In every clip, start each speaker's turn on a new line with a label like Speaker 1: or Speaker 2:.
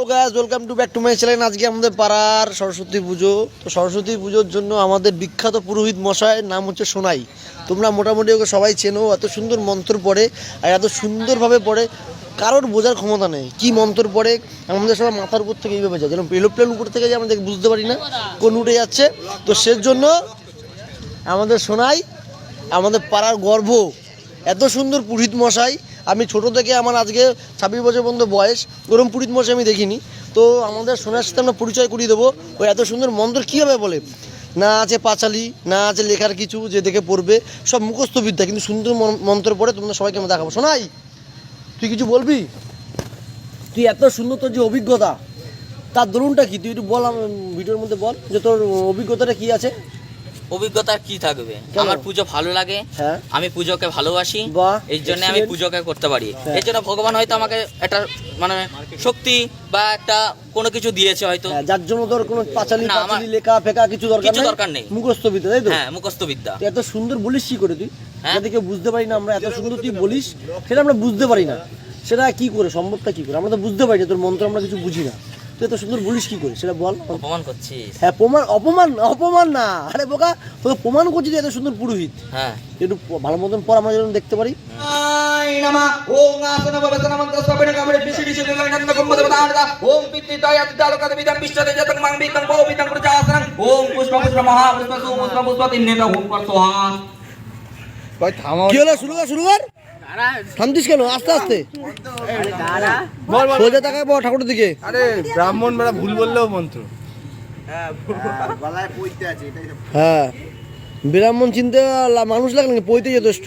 Speaker 1: ও গাছ welcome to back to my channel আজকে আমাদের পাড়ার সরস্বতী পুজো। তো সরস্বতী পুজোর জন্য আমাদের বিখ্যাত পুরোহিত মশাইয়ের নাম হচ্ছে সোনাই। তোমরা মোটামুটি ওকে সবাই চেনো, এত সুন্দর মন্ত্র পড়ে আর এত সুন্দরভাবে পড়ে, কারোর বোঝার ক্ষমতা নেই। কি মন্ত্র পড়ে, আমাদের সবাই মাথার উপর থেকে এইভাবে যায়। যেরকম এরোপ্লেন উপর থেকে যায় আমাদের বুঝতে পারি না কোন উঠে যাচ্ছে। তো সের জন্য আমাদের সোনাই, আমাদের পাড়ার গর্ব এত সুন্দর পুরোহিত মশাই আমি ছোট থেকে আমার আজকে ছাব্বিশ বছর পর্যন্ত বয়স, ওরম পুরীত মশাই আমি দেখিনি। তো আমাদের সোনার সাথে আমরা পরিচয় করিয়ে দেবো, ও এত সুন্দর মন্ত্র কীভাবে বলে? না আছে পাঁচালি, না আছে লেখার কিছু যে দেখে পড়বে, সব মুখস্থ বিদ্যা কিন্তু সুন্দর মন- মন্ত্র পড়ে তোমরা সবাইকে আমি দেখাবো। শোনাই তুই কিছু বলবি? তুই এত সুন্দর তোর যে অভিজ্ঞতা, তার দরুনটা কি? তুই একটু বল ভিডিওর মধ্যে বল যে তোর, অভিজ্ঞতাটা কি আছে?
Speaker 2: অভিজ্ঞতা কি থাকবে? আমার পুজো ভালো লাগে
Speaker 1: হ্যাঁ।
Speaker 2: আমি পুজোকে ভালোবাসি এই জন্য আমি. পুজোকে করতে পারি।
Speaker 1: হ্যাঁ।
Speaker 2: এই জন্য ভগবান হয়তো আমাকে একটা মানে শক্তি বা একটা কোনো কিছু দিয়েছে হয়তো।
Speaker 1: হ্যাঁ, যার জন্য তোর কোনো পাঁচালি পাঁচালি লেখা ফেকা কিছু দরকার
Speaker 2: কিছু দরকার নেই।
Speaker 1: মুখস্থ বিদ্যা তাই তো?
Speaker 2: হ্যাঁ মুখস্থ বিদ্যা
Speaker 1: এত সুন্দর বলিস কি করে তুই?
Speaker 2: হ্যাঁ?
Speaker 1: যাতে কেউ বুঝতে পারি না আমরা এত সুন্দর তুই বলিস সেটা আমরা বুঝতে পারি না। সেটা কি করে সম্ভবটা কি করে? আমরা তো বুঝতে পারি না তোর মন্ত্র আমরা কিছু বুঝি না। তুই এত সুন্দর বলিস কি করে? সেটা বল।
Speaker 2: অপমান করছিস?
Speaker 1: হ্যাঁ প্রমাণ অপমান অপমান না। আরে বোকা তোকে প্রমাণ করছি তুই এত সুন্দর পুরোহিত।
Speaker 2: হ্যাঁ।
Speaker 1: একটু ভালো মতন পর আমরা যেন দেখতে পারি।
Speaker 3: ভাই থামা
Speaker 1: কি হলো? শুরু কর শুরু কর। থামতিস কেন? আস্তে আস্তে। সোজা তাকায় বল ঠাকুরের দিকে।
Speaker 4: আরে ব্রাহ্মণ বেড়া ভুল বললেও মন্ত্র।
Speaker 1: হ্যাঁ ব্রাহ্মণ চিনতে মানুষ লাগলে পৈতে পইতে যথেষ্ট।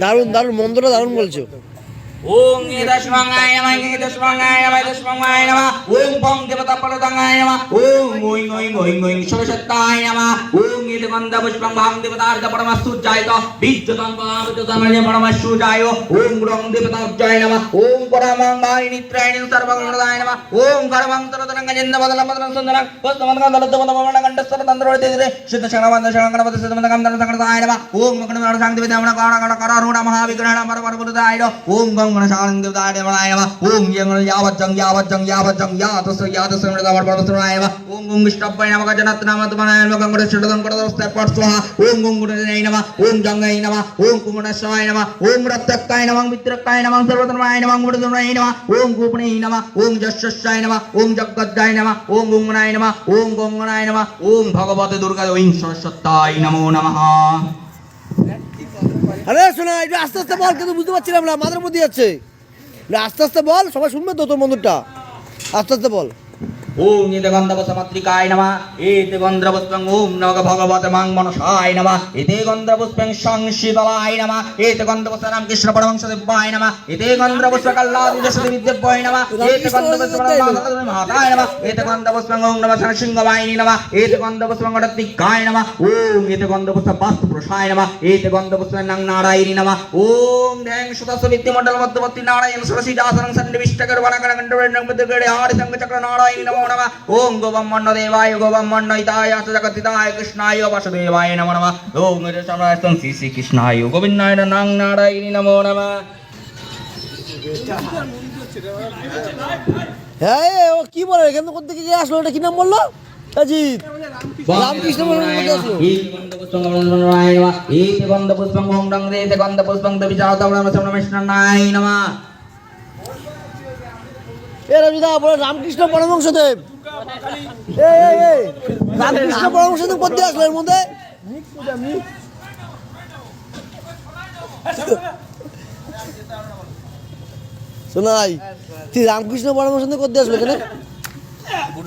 Speaker 1: দারুণ দারুণ মন্দটা দারুণ বলছো।
Speaker 3: ओम एदस्मंगाय नमः एदस्मंगाय नमः एदस्मंगाय नमः ओम पं देवता परदंगाय नमः ओम ओइं ओइं ओइं ओइं सरस्वत्याय नमः ओम एदगन्ध पुष्पं भां देवतार्थ परमस्तुजायत बीजतं पावजतमय परमस्तुजाय ओम ग्रं देवताब्जाय नमः ओम परमंगाय नित्राय सर्वगुणदाय नमः ओम कर्मं तरतरंगजन्द बदलं बदलं सुन्दरं वस्तमदं दलद्दमदमवर्ण कंठस्तर तन्द्रोदिरे शुद्ध शरणवन्द शरणगणपति सिद्धमदं दलसंगताय नमः ओम मकणमण शांति विद्यामण कारण गण करारूढ महाविग्रहण परपरपुरदाय ओम गंगण ഗണശാനന്ദായ ഓം യങ്ങൾ യാവജ്ജം യാവജ്ജം യാവജ്ജം യാതസ് യാതസ് മൃതവർപ്പണസ്വനായ ഓം ഗും വിഷ്ണപ്പയ നമക ജനത്നാമത്മനായ നമകം കുടശിടതം കുടദോസ്തേപ്പാട് സ്വാഹ ഓം ഗും കുടനൈ നമ ഓം ഗംഗൈ നമ ഓം കുമണശായ നമ ഓം രക്തക്കായ നമം മിത്രക്കായ നമം സർവതമായ നമം കുടതുനായ നമ ഓം കൂപണൈ നമ ഓം ജശ്ശായ നമ ഓം ജഗദ്ധായ നമ ഓം ഗുംഗനായ നമ ഓം ഗുംഗനായ നമ ഓം ഭഗവത് ദുർഗ ഓം സരസ്വത്തായ നമോ നമഃ
Speaker 1: আরে শোনা, একটু আস্তে আস্তে বল, কিন্তু বুঝতে পারছিলাম না, মাথার মধ্যে যাচ্ছে। আস্তে আস্তে বল, সবাই শুনবে তো তোর মন্দিরটা। আস্তে আস্তে বল।
Speaker 3: ওম নিদগন্ধবসমাত্রিকায় নমা। এতে গন্ধ্রপুষ্পং ওম নগ ভগবত মাং মনসায় নমা। এতে গন্ধ্রপুষ্পং সং শিববায় নমা। এতে গন্ধ্রপুষ্প রামকৃষ্ণ পরমংশ দেবায় নমা। এতে গন্ধ্রপুষ্প কল্লাদ বিদেশদেবী দেবায় নমা এতে গন্ধ্রপুষ্প মাতায় নমা। এতে গন্ধ্রপুষ্পং ওম নমঃ বাইনি নমা। এতে গন্ধ্রপুষ্পং গণতিকায় নমা। ওম এতে গন্ধ্রপুষ্প বাস্তু পুরুষায় নমা। এতে গন্ধ্রপুষ্প নাং নারায়ণী নমা। ওম ধ্যাং সুদাস বিদ্যমণ্ডল মধ্যবর্তী নারায়ণ সরসী দাসরং সন্নিবিষ্ট করবানা গণগণ্ডবের নমদ গড়ে হারি সংঘ চক্র নারায়ণী নমা। নম ওং গোবম্মন্ন দেবায় গোবম্মন্নতায় জগতিতায় কৃষ্ণায় বাসুদেবায় নম নম ওং সমরাস্তম শ্রী শ্রী কৃষ্ণায় গোবিন্দায়
Speaker 1: নাং নারায়ণী নমো নম হ্যাঁ ও কি বলে এখান থেকে কে আসলো এটা কি নাম বলল অজিত রামকৃষ্ণ
Speaker 3: গন্ধপুষ্পং গন্ধপুষ্পং দেবী
Speaker 1: চাও তাই নমা রামকৃষ্ণ পরমহংসদেব। এ এ এ রামকৃষ্ণ পরমহংসদেব কোথা আসলো এর মধ্যে? শোনাই তুই রামকৃষ্ণ পরমহংসদেব কোথা আসলো এখানে?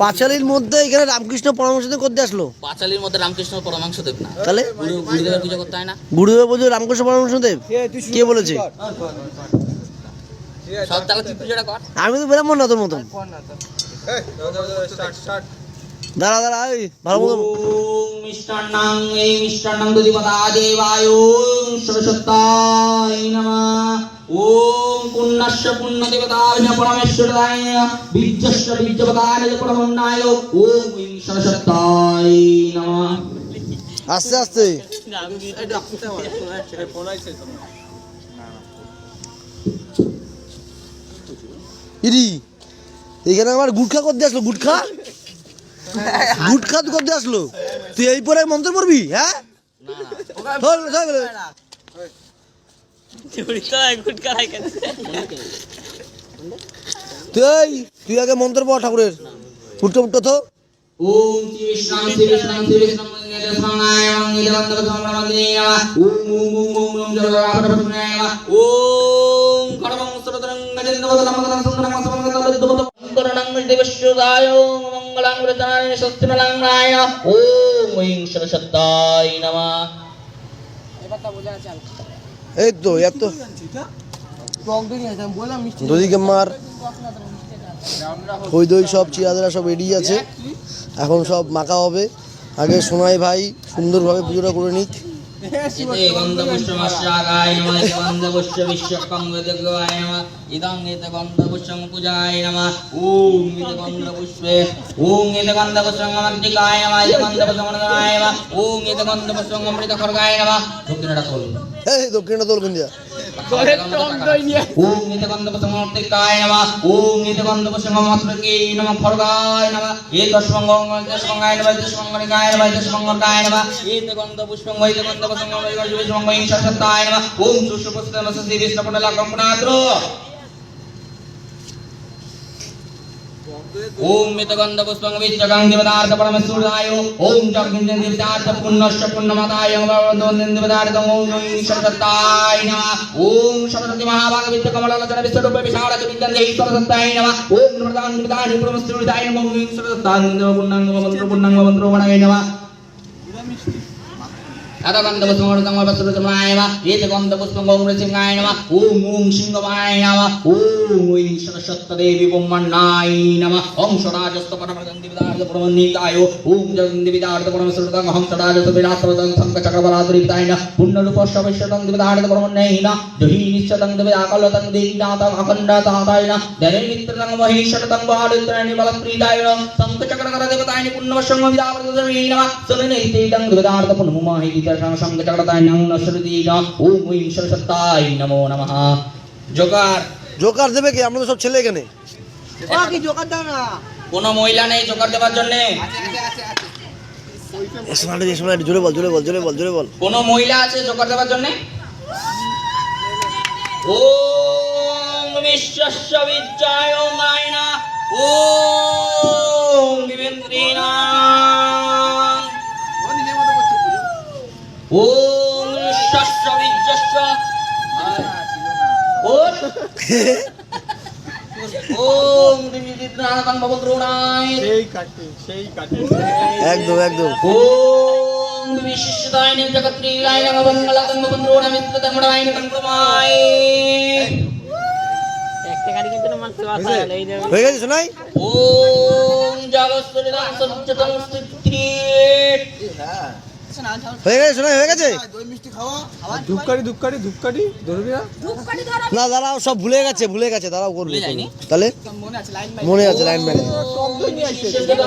Speaker 1: পাঁচালির মধ্যে এখানে রামকৃষ্ণ পরামর্শ করতে আসলো?
Speaker 2: পাঁচালির মধ্যে রামকৃষ্ণ পরমাংশ দেব না।
Speaker 1: তাহলে?
Speaker 2: গুরু গুরুদেবের পুজো করতে হয় না?
Speaker 1: গুরুদেব বলছে রামকৃষ্ণ পরামর্শ দেব কে বলেছে?
Speaker 2: সব তাহলে তুই পুজোটা কর।
Speaker 1: আমি তো বেরাম না তোর মতন। দাঁড়া দাঁড়া এই ভালো মতো
Speaker 3: মিষ্টান্নাং এই মিষ্টান্নাং দুদিপদা দেবায় ওম সরস্বতায় নমঃ। ওম পুণ্যস্য পুণ্যদেবতায় পরমেশ্বরায় বীর্যস্য বীর্যপদায় পরমন্নায় ওম ঐং সরস্বতায় নমঃ।
Speaker 1: আস্তে আস্তে। ইরি এখানে আমার গুটখা করতে আসলো গুটখা গুটখা তো করতে আসলো তুই এই পরে মন্ত্র পড়বি হ্যাঁ। তুই তুই আগে মন্ত্র পড় ঠাকুরের ফুটতে ফুটতে তো
Speaker 3: ওম ওম
Speaker 1: এই তো এত দদিকে মার। দই সব চিরাদরা সব রেডি আছে। এখন সব মাখা হবে। আগে সোনাই ভাই সুন্দরভাবে পুজোটা করে নিক।
Speaker 3: इति गन्धपुष्पमश्रागाय नमः इति गन्धपुष्पविश्वकङ्गदग्राय नमः इदं इति गन्धपुष्पं पूजाय नमः ॐ इति गन्धपुष्पे ॐ इति गन्धपुष्पं अमृतिकाय नमः इति गन्धपुष्पमनदाय नमः ॐ इति गन्धपुष्पं अमृतखर्गाय नमः दक्षिणडा तोल
Speaker 1: ए दक्षिणडा तोल कुंजा কিন্তু
Speaker 3: ওম নিতে গন্ধপুষ্পমূর্তিকায় নমঃ ওম নিতে গন্ধপুষ্পমূর্তিকে নমঃ, খড়গায় নমঃ এত সঙ্গং দশমঙ্গায় নমঃ দশমঙ্গনিকায় নমঃ দশমঙ্গনকায় নমঃ এত গন্ধপুষ্পং ওই গন্ধপুষ্পং ওই গন্ধপুষ্পং ওই সরস্বতায় নমঃ ওম সুষুপুষ্পমস্য বিষ্ণুপটলা কম্পনাদ্র ओम मितगंध पुष्पं विच्चगं देवदार्थ परमेश्वराय ओम जगन्जन देवदार्थ पुण्यश्च पुण्यमताय भगवन्तों देवदार्थ ओम ओम सरस्वताय नमः ओम सरस्वती महाभाग विद्य कमललोचन विश्वरूप विशाल विद्यं देहि सरस्वताय नमः ओम नमः देवदार्थ परमेश्वराय नमः ओम सरस्वताय नमः पुण्यं मंत्र पुण्यं मंत्र वणाय नमः കഥകന്ധപുഷ്പമൃതമൃതമായ ഏതകന്ധപുഷ്പംഗോമൃസിംഹായ നമ ഓം ഓം സിംഹമായ നമ ഓം ঐ സരസ്വത്തദേവി പൊമ്മണ്ണായി നമ ഓം സ്വരാജസ്തപരമൃതന്തിവിതാർത്ഥപുരമന്നീതായോ ഓം ജഗന്തിവിതാർത്ഥപുരമസൃതം ഹം സദാജസ്തവിലാസ്തവതം സംഘചക്രബലാദ്രിതായ പുണ്യരൂപശ്രവശ്യതം ദിവിതാർത്ഥപുരമന്നൈന ജഹീ നിശ്ചതം ദിവിതാകലതം ദേവിനാഥം അഖണ്ഡതാതായ ധനൈമിത്രതം മഹീശ്വരതം ബാലിത്രേണി ബലപ്രീതായ സംഘചക്രകരദേവതായ പുണ്യവശം വിതാവൃതമേ നമ സനനൈതേതം ദിവിതാർത്ഥപുരമുമായി জোকার
Speaker 1: দেবে কি? আমরা তো সব ছেলে এখানে।
Speaker 3: কোন মহিলা নেই জোকার দেওয়ার জন্য।
Speaker 1: জোরে বল জোরে বল জোরে বল জোরে বল।
Speaker 3: কোনো মহিলা আছে জোকার দেওয়ার জন্য? ওম বিশ্বস্য বিদ্যায় মায়না ওম
Speaker 4: বিবেন্দ্রী
Speaker 1: একদম একদম
Speaker 3: വിശിഷ്ടതായ ജഗത്രീയായ രംഗമംഗള കമ്പബന്ധോണമിത്ര തമ്മുടായ കണ്ടുമായി
Speaker 1: হয়ে গেছে শোনাই
Speaker 3: ওম জগৎ সচ্চতম স্থিতি
Speaker 1: হয়ে গেছে শোনা হয়ে গেছে?
Speaker 4: ধূপকাঠি ধূপকাঠি ধূপকাঠি ধরবি না?
Speaker 1: না দাঁড়াও সব ভুলে গেছে ভুলে গেছে দাঁড়াও করবে তাহলে? মনে আছে? লাইন ম্যানে
Speaker 3: বিশিষ্টদাম